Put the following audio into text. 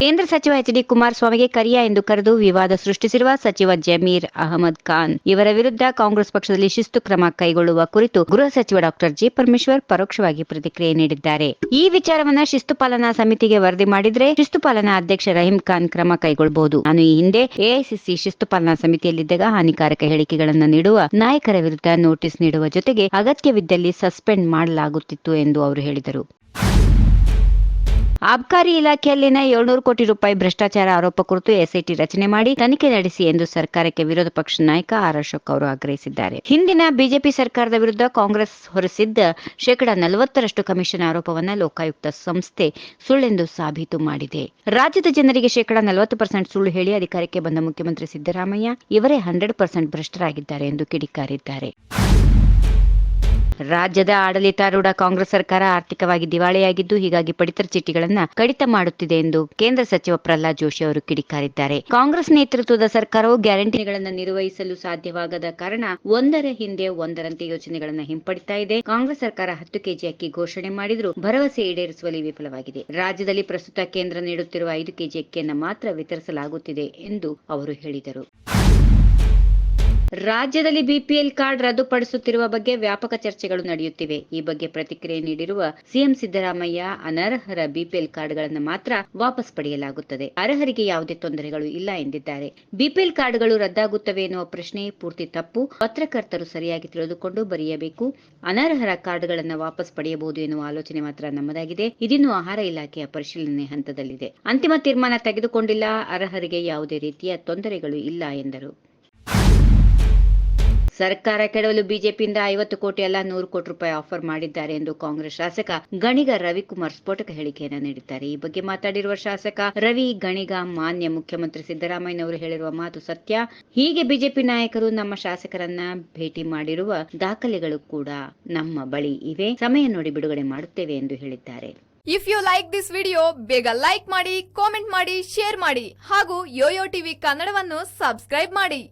ಕೇಂದ್ರ ಸಚಿವ H D ಕುಮಾರಸ್ವಾಮಿಗೆ ಕರಿಯ ಎಂದು ಕರೆದು ವಿವಾದ ಸೃಷ್ಟಿಸಿರುವ ಸಚಿವ ಜಮೀರ್ ಅಹಮದ್ ಖಾನ್. ಇವರ ವಿರುದ್ಧ ಕಾಂಗ್ರೆಸ್ ಪಕ್ಷದಲ್ಲಿ ಶಿಸ್ತು ಕ್ರಮ ಕೈಗೊಳ್ಳುವ ಕುರಿತು ಗೃಹ ಸಚಿವ ಡಾಕ್ಟರ್ ಜಿ ಪರಮೇಶ್ವರ್ ಪರೋಕ್ಷವಾಗಿ ಪ್ರತಿಕ್ರಿಯೆ ನೀಡಿದ್ದಾರೆ. ಈ ವಿಚಾರವನ್ನ ಶಿಸ್ತು ಪಾಲನಾ ಸಮಿತಿಗೆ ವರದಿ ಮಾಡಿದ್ರೆ ಶಿಸ್ತು ಪಾಲನಾ ಅಧ್ಯಕ್ಷ ರಹೀಂ ಖಾನ್ ಕ್ರಮ ಕೈಗೊಳ್ಳಬಹುದು ನಾನು ಈ ಹಿಂದೆ ಎಐಸಿಸಿ ಶಿಸ್ತು ಪಾಲನಾ ಸಮಿತಿಯಲ್ಲಿದ್ದಾಗ ಹಾನಿಕಾರಕ ಹೇಳಿಕೆಗಳನ್ನು ನೀಡುವ ನಾಯಕರ ವಿರುದ್ಧ ನೋಟಿಸ್ ನೀಡುವ ಜೊತೆಗೆ ಅಗತ್ಯವಿದ್ದಲ್ಲಿ ಸಸ್ಪೆಂಡ್ ಮಾಡಲಾಗುತ್ತಿತ್ತು ಎಂದು ಅವರು ಹೇಳಿದರು. ಆಬ್ಕಾರಿ ಇಲಾಖೆಯಲ್ಲಿನ ಏಳ್ನೂರು ಕೋಟಿ ರೂಪಾಯಿ ಭ್ರಷ್ಟಾಚಾರ ಆರೋಪ ಕುರಿತು ಎಸ್ಐಟಿ ರಚನೆ ಮಾಡಿ ತನಿಖೆ ನಡೆಸಿ ಎಂದು ಸರ್ಕಾರಕ್ಕೆ ವಿರೋಧ ಪಕ್ಷ ನಾಯಕ ಆರ್ ಅಶೋಕ್ ಅವರು ಆಗ್ರಹಿಸಿದ್ದಾರೆ. ಹಿಂದಿನ ಬಿಜೆಪಿ ಸರ್ಕಾರದ ವಿರುದ್ಧ ಕಾಂಗ್ರೆಸ್ ಹೊರಸಿದ್ದ ಶೇಕಡಾ ನಲವತ್ತರಷ್ಟು ಕಮಿಷನ್ ಆರೋಪವನ್ನು ಲೋಕಾಯುಕ್ತ ಸಂಸ್ಥೆ ಸುಳ್ಳೆಂದು ಸಾಬೀತು ಮಾಡಿದೆ. ರಾಜ್ಯದ ಜನರಿಗೆ ಶೇಕಡಾ ನಲವತ್ತು ಪರ್ಸೆಂಟ್ ಸುಳ್ಳು ಹೇಳಿ ಅಧಿಕಾರಕ್ಕೆ ಬಂದ ಮುಖ್ಯಮಂತ್ರಿ ಸಿದ್ದರಾಮಯ್ಯ ಇವರೇ ಹಂಡ್ರೆಡ್ ಪರ್ಸೆಂಟ್ ಭ್ರಷ್ಟರಾಗಿದ್ದಾರೆ ಎಂದು ಕಿಡಿಕಾರಿದ್ದಾರೆ. ರಾಜ್ಯದ ಆಡಳಿತಾರೂಢ ಕಾಂಗ್ರೆಸ್ ಸರ್ಕಾರ ಆರ್ಥಿಕವಾಗಿ ದಿವಾಳಿಯಾಗಿದ್ದು, ಹೀಗಾಗಿ ಪಡಿತರ ಚೀಟಿಗಳನ್ನು ಕಡಿತ ಮಾಡುತ್ತಿದೆ ಎಂದು ಕೇಂದ್ರ ಸಚಿವ ಪ್ರಹ್ಲಾದ್ ಜೋಶಿ ಅವರು ಕಿಡಿಕಾರಿದ್ದಾರೆ. ಕಾಂಗ್ರೆಸ್ ನೇತೃತ್ವದ ಸರ್ಕಾರವು ಗ್ಯಾರಂಟಿಗಳನ್ನು ನಿರ್ವಹಿಸಲು ಸಾಧ್ಯವಾಗದ ಕಾರಣ ಒಂದರ ಹಿಂದೆ ಒಂದರಂತೆ ಯೋಜನೆಗಳನ್ನು ಹಿಂಪಡಿತಾ ಇದೆ. ಕಾಂಗ್ರೆಸ್ ಸರ್ಕಾರ ಹತ್ತು ಕೆಜಿ ಅಕ್ಕಿ ಘೋಷಣೆ ಮಾಡಿದರೂ, ಭರವಸೆ ಈಡೇರಿಸುವಲ್ಲಿ ವಿಫಲವಾಗಿದೆ. ರಾಜ್ಯದಲ್ಲಿ ಪ್ರಸ್ತುತ ಕೇಂದ್ರ ನೀಡುತ್ತಿರುವ ಐದು ಕೆಜಿ ಅಕ್ಕಿಯನ್ನು ಮಾತ್ರ ವಿತರಿಸಲಾಗುತ್ತಿದೆ ಎಂದು ಅವರು ಹೇಳಿದರು. ರಾಜ್ಯದಲ್ಲಿ ಬಿಪಿಎಲ್ ಕಾರ್ಡ್ ರದ್ದುಪಡಿಸುತ್ತಿರುವ ಬಗ್ಗೆ ವ್ಯಾಪಕ ಚರ್ಚೆಗಳು ನಡೆಯುತ್ತಿವೆ. ಈ ಬಗ್ಗೆ ಪ್ರತಿಕ್ರಿಯೆ ನೀಡಿರುವ ಸಿಎಂ ಸಿದ್ದರಾಮಯ್ಯ, ಅನರ್ಹರ ಬಿಪಿಎಲ್ ಕಾರ್ಡ್ಗಳನ್ನು ಮಾತ್ರ ವಾಪಸ್ ಪಡೆಯಲಾಗುತ್ತದೆ. ಅರ್ಹರಿಗೆ ಯಾವುದೇ ತೊಂದರೆಗಳು ಇಲ್ಲ ಎಂದಿದ್ದಾರೆ. ಬಿಪಿಎಲ್ ಕಾರ್ಡ್ಗಳು ರದ್ದಾಗುತ್ತವೆ ಎನ್ನುವ ಪ್ರಶ್ನೆ ಪೂರ್ತಿ ತಪ್ಪು. ಪತ್ರಕರ್ತರು ಸರಿಯಾಗಿ ತಿಳಿದುಕೊಂಡು ಬರೆಯಬೇಕು. ಅನರ್ಹರ ಕಾರ್ಡ್ಗಳನ್ನು ವಾಪಸ್ ಪಡೆಯಬಹುದು ಎನ್ನುವ ಆಲೋಚನೆ ಮಾತ್ರ ನಮ್ಮದಾಗಿದೆ. ಇದಿನ್ನೂ ಆಹಾರ ಇಲಾಖೆಯ ಪರಿಶೀಲನೆ ಹಂತದಲ್ಲಿದೆ. ಅಂತಿಮ ತೀರ್ಮಾನ ತೆಗೆದುಕೊಂಡಿಲ್ಲ. ಅರ್ಹರಿಗೆ ಯಾವುದೇ ರೀತಿಯ ತೊಂದರೆಗಳು ಇಲ್ಲ ಎಂದರು. ಸರ್ಕಾರ ಕೆಡವಲು ಬಿಜೆಪಿಯಿಂದ ಐವತ್ತು ಕೋಟಿ ಅಲ್ಲ ನೂರು ಕೋಟಿ ರೂಪಾಯಿ ಆಫರ್ ಮಾಡಿದ್ದಾರೆ ಎಂದು ಕಾಂಗ್ರೆಸ್ ಶಾಸಕ ಗಣಿಗ ರವಿಕುಮಾರ್ ಸ್ಫೋಟಕ ಹೇಳಿಕೆಯನ್ನು ನೀಡಿದ್ದಾರೆ. ಈ ಬಗ್ಗೆ ಮಾತಾಡಿರುವ ಶಾಸಕ ರವಿ ಗಣಿಗ, ಮಾನ್ಯ ಮುಖ್ಯಮಂತ್ರಿ ಸಿದ್ದರಾಮಯ್ಯನವರು ಹೇಳಿರುವ ಮಾತು ಸತ್ಯ. ಹೀಗೆ ಬಿಜೆಪಿ ನಾಯಕರು ನಮ್ಮ ಶಾಸಕರನ್ನ ಭೇಟಿ ಮಾಡಿರುವ ದಾಖಲೆಗಳು ಕೂಡ ನಮ್ಮ ಬಳಿ ಇವೆ. ಸಮಯ ನೋಡಿ ಬಿಡುಗಡೆ ಮಾಡುತ್ತೇವೆ ಎಂದು ಹೇಳಿದ್ದಾರೆ. If you like this video ಬೇಗ ಲೈಕ್ ಮಾಡಿ ಕಾಮೆಂಟ್ ಮಾಡಿ ಶೇರ್ ಮಾಡಿ ಹಾಗೂ ಯೋಯೋ ಟಿವಿ ಕನ್ನಡವನ್ನು ಸಬ್ಸ್ಕ್ರೈಬ್ ಮಾಡಿ.